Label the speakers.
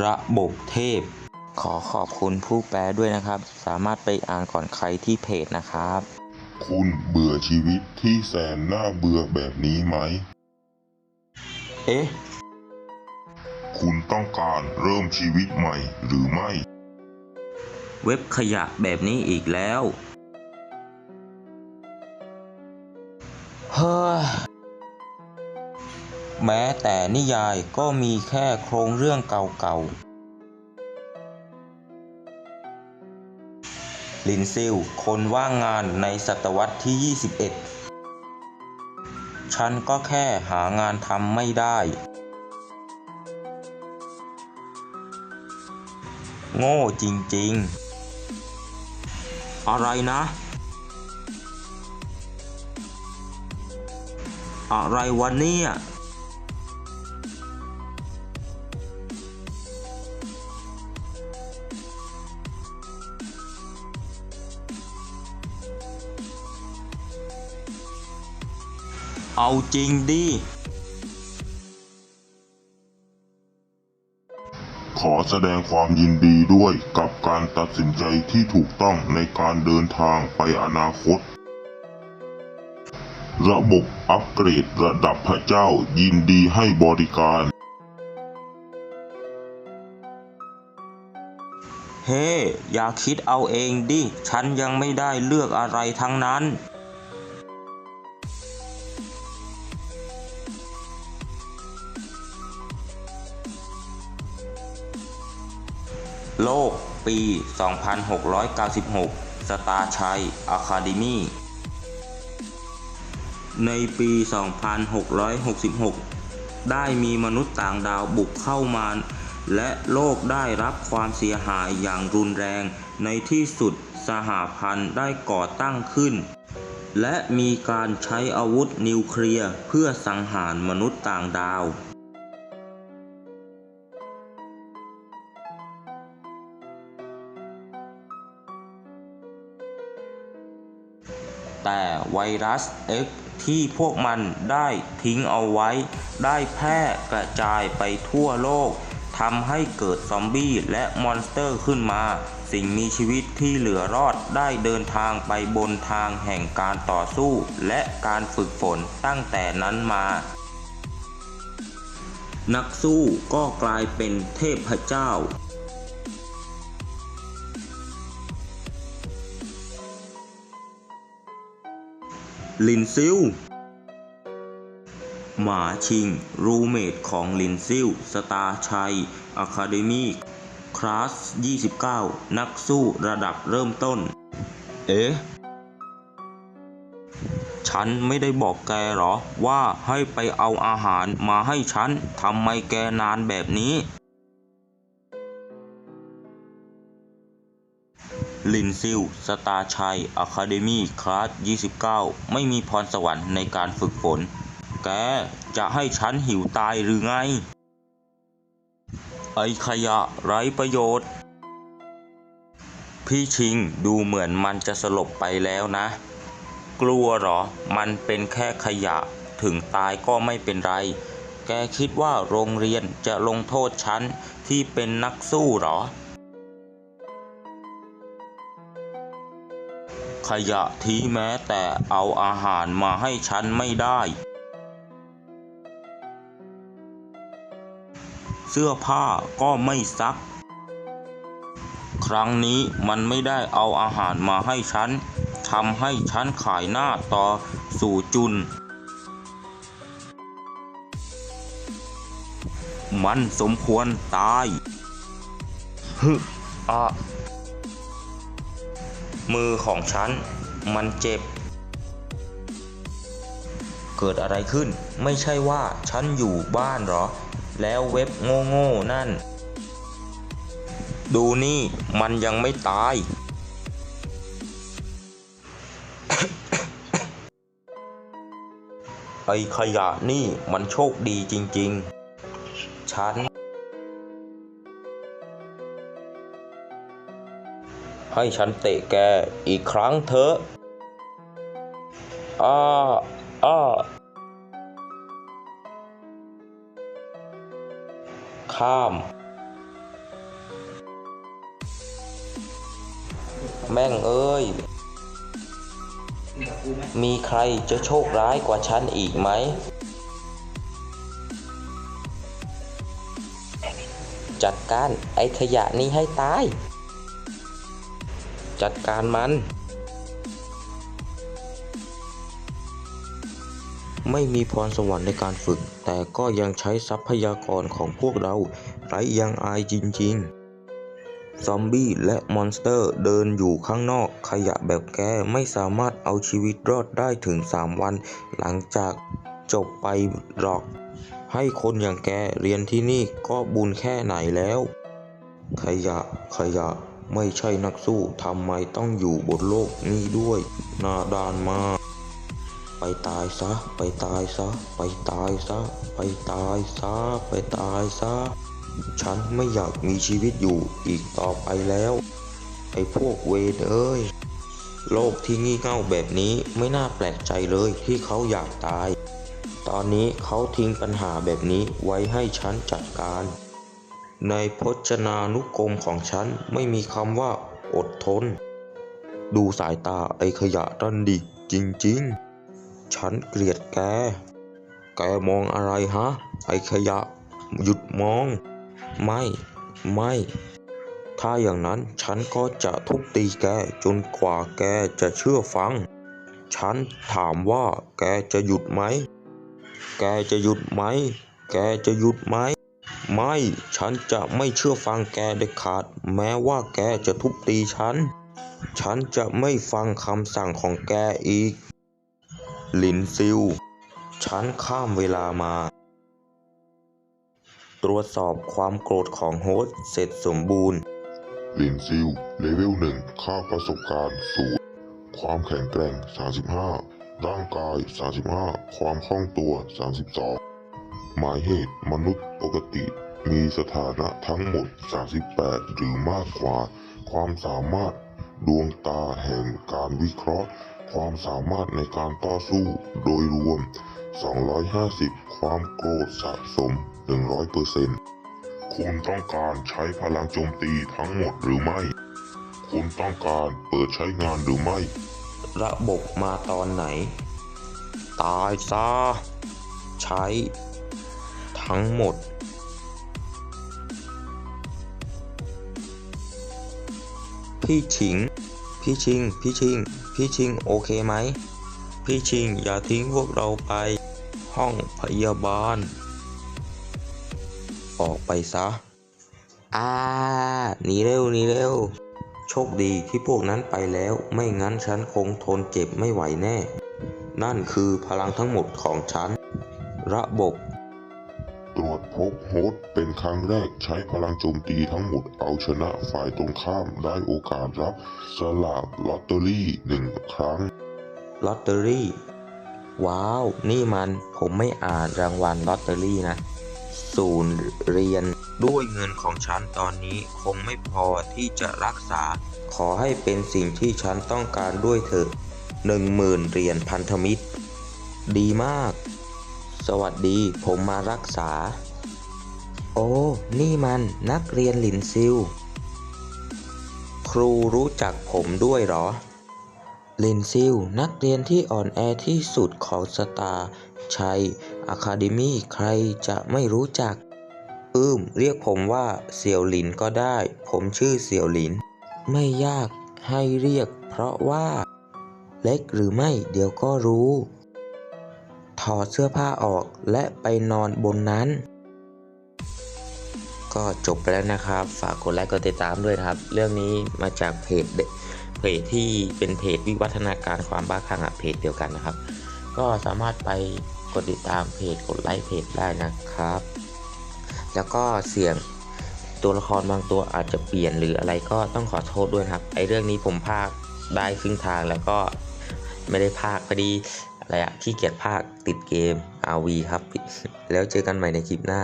Speaker 1: ระบบเทพ ขอขอบคุณผู้แปลด้วยนะครับ สามารถไปอ่านก่อนใครที่เพจนะครับ
Speaker 2: คุณเบื่อชีวิตที่แสนน่าเบื่อแบบนี้ไหม
Speaker 1: เอ๊ะ
Speaker 2: คุณต้องการเริ่มชีวิตใหม่หรือไม่
Speaker 1: เว็บขยะแบบนี้อีกแล้ว เฮ้ย แม้แต่นิยายก็มีแค่โครงเรื่องเก่าๆ ลินซิล คนว่างงานในศตวรรษที่ 21 ฉันก็แค่หางานทำไม่ได้ โง่จริงๆ อะไรนะ อะไรวะเนี่ย เอาจริงดิ
Speaker 2: ขอแสดงความยินดีด้วยกับการตัดสินใจที่ถูกต้องในการเดินทางไปอนาคต ระบบอัปเกรดระดับพระเจ้ายินดีให้บริการ
Speaker 1: เฮ้ อย่าคิดเอาเองดิ ฉันยังไม่ได้เลือกอะไรทั้งนั้น ปี 2696 สตาร์ชัยอะคาเดมีในปี 2666 ได้มีมนุษย์ต่างดาวบุกเข้ามา และโลกได้รับความเสียหายอย่างรุนแรง ในที่สุดสหพันธ์ได้ก่อตั้งขึ้น และมีการใช้อาวุธนิวเคลียร์เพื่อสังหารมนุษย์ต่างดาว ไวรัส X ที่พวกมันได้ทิ้งเอาไว้ ได้แพร่กระจายไปทั่วโลกทำให้เกิดซอมบี้และมอนสเตอร์ขึ้นมา สิ่งมีชีวิตที่เหลือรอดได้เดินทางไปบนทางแห่งการต่อสู้ และการฝึกฝนตั้งแต่นั้นมา นักสู้ก็กลายเป็นเทพเจ้า ลินซิลหมาชิง รูเมทของลินซิล สตาชัยอะคาเดมีคลาส 29 นักสู้ระดับเริ่มต้น เอ๊ะ ฉันไม่ได้บอกแกหรอ ว่าให้ไปเอาอาหารมาให้ฉัน ทำไมแกนานแบบนี้ ลินซิล สตาชัยอะคาเดมี่คลาส 29 ไม่มีพรสวรรค์ในการฝึกฝน แก จะให้ฉันหิวตายหรือไง ไอขยะไร้ประโยชน์ พี่ชิงดูเหมือนมันจะสลบไปแล้วนะ กลัวหรอ มันเป็นแค่ขยะ ถึงตายก็ไม่เป็นไร แกคิดว่าโรงเรียนจะลงโทษฉันที่เป็นนักสู้หรอ ขยะที่แม้แต่เอาอาหารมาให้ฉันไม่ได้ เสื้อผ้าก็ไม่ซัก ครั้งนี้มันไม่ได้เอาอาหารมาให้ฉันทำให้ฉันขายหน้าต่อสู่จุน มันสมควรตายฮึอะ มือของฉัน มันเจ็บ เกิดอะไรขึ้น ไม่ใช่ว่าฉันอยู่บ้านหรอ แล้วเว็บโง่ๆนั่น ดูนี่มันยังไม่ตายไอขยะนี่มันโชคดีจริง ๆ ฉัน ให้ฉันเตะแกอีกครั้งเถอะ อ้า อ้า ข้าม แม่งเอ้ย มีใครจะโชคร้ายกว่าฉันอีกไหม จัดการไอ้ขยะนี้ให้ตาย จัดการมัน ไม่มีพรสวรรค์ในการฝึก แต่ก็ยังใช้ทรัพยากรของพวกเราไร้ยังอายจริงๆ ซอมบี้และมอนสเตอร์เดินอยู่ข้างนอกขยะแบบแกไม่สามารถเอาชีวิตรอดได้ถึง 3 วันหลังจากจบไปหรอก ให้คนอย่างแกเรียนที่นี่ก็บุญแค่ไหนแล้ว ขยะ ขยะ ไม่ใช่นักสู้ทำไมต้องอยู่บนโลกนี้ด้วย นาดานมา ไปตายซะ ไปตายซะ ไปตายซะ ไปตายซะ ไปตายซะ ฉันไม่อยากมีชีวิตอยู่อีกต่อไปแล้ว ไอ้พวกเวรเอ้ย โลกที่งี่เง่าแบบนี้ไม่น่าแปลกใจเลยที่เขาอยากตาย ตอนนี้เขาทิ้งปัญหาแบบนี้ไว้ให้ฉันจัดการ ในพจนานุกรมของฉันไม่มีคำว่าอดทน ดูสายตาไอ้ขยะนั่นดิ จริงๆ ฉันเกลียดแก แกมองอะไรฮะ ไอ้ขยะ หยุดมอง ไม่ ไม่ ถ้าอย่างนั้นฉันก็จะทุบตีแกจนกว่าแกจะเชื่อฟัง ฉันถามว่าแกจะหยุดไหม แกจะหยุดไหม แกจะหยุดไหม ไม่ ฉันจะไม่เชื่อฟังแกเด็ดขาด แม้ว่าแกจะทุบตีฉัน ฉันจะไม่ฟังคำสั่งของแกอีกลินซิลฉันข้ามเวลามา ตรวจสอบความโกรธของโฮสเสร็จสมบูรณ์
Speaker 2: ลินซิลเลเวลหนึ่งค่าประสบการณ์ศูนย์ความแข็งแกร่ง 35 ร่างกาย 35 ความคล่องตัว 32 หมายเหตุมนุษย์ปกติมีสถานะทั้งหมด 38 หรือมากกว่า ความสามารถดวงตาแห่งการวิเคราะห์ ความสามารถในการต่อสู้โดยรวม 250 ความโกรธสะสม 100%คุณต้องการใช้พลังโจมตีทั้งหมดหรือไม่ คุณต้องการเปิดใช้งานหรือไม่
Speaker 1: ระบบมาตอนไหน ตายซะ ใช้ ทั้งหมด พี่ชิง พี่ชิง พี่ชิง พี่ชิงโอเคไหม พี่ชิงอย่าทิ้งพวกเราไป ห้องพยาบาล ออกไปซะ อ่าหนีเร็วหนีเร็ว โชคดีที่พวกนั้นไปแล้ว ไม่งั้นฉันคงทนเจ็บไม่ไหวแน่ นั่นคือพลังทั้งหมดของฉัน ระบบ
Speaker 2: ตรวจพบโฮสต์เป็นครั้งแรกใช้พลังโจมตีทั้งหมดเอาชนะฝ่ายตรงข้ามได้โอกาสรับสลากลอตเตอรี่หนึ่งครั้ง
Speaker 1: ลอตเตอรี่ ว้าว นี่มันผมไม่อ่านรางวัลลอตเตอรี่นะ ศูนย์เรียนด้วยเงินของฉันตอนนี้คงไม่พอที่จะรักษา ขอให้เป็นสิ่งที่ฉันต้องการด้วยเถอะหนึ่งหมื่นเหรียญพันธมิตร ดีมาก สวัสดีผมมารักษา โอ้ นี่มันนักเรียนหลินซิลครูรู้จักผมด้วยเหรอ หลินซิลนักเรียนที่อ่อนแอที่สุดของสตาร์ชัยอะคาเดมี่ใครจะไม่รู้จัก อืม เรียกผมว่าเสี่ยวหลินก็ได้ ผมชื่อเสี่ยวหลิน ไม่ยากให้เรียกเพราะว่า เล็กหรือไม่เดี๋ยวก็รู้ ถอดเสื้อผ้าออกและไปนอนบนนั้น ก็จบไปแล้วนะครับ ฝากกดไลค์กดติดตามด้วยนะครับ เรื่องนี้มาจากเพจเพจที่เป็นเพจวิวัฒนาการความบ้าคลั่งอะเพจเดียวกันนะครับ ก็สามารถไปกดติดตามเพจกดไลค์เพจได้นะครับ แล้วก็เสียงตัวละครบางตัวอาจจะเปลี่ยนหรืออะไรก็ต้องขอโทษด้วยครับไอเรื่องนี้ผมพากได้ครึ่งทางแล้วก็ไม่ได้พากพอดี อะไรอะขี้เกียจภาคติดเกม RV ครับ แล้วเจอกันใหม่ในคลิปหน้า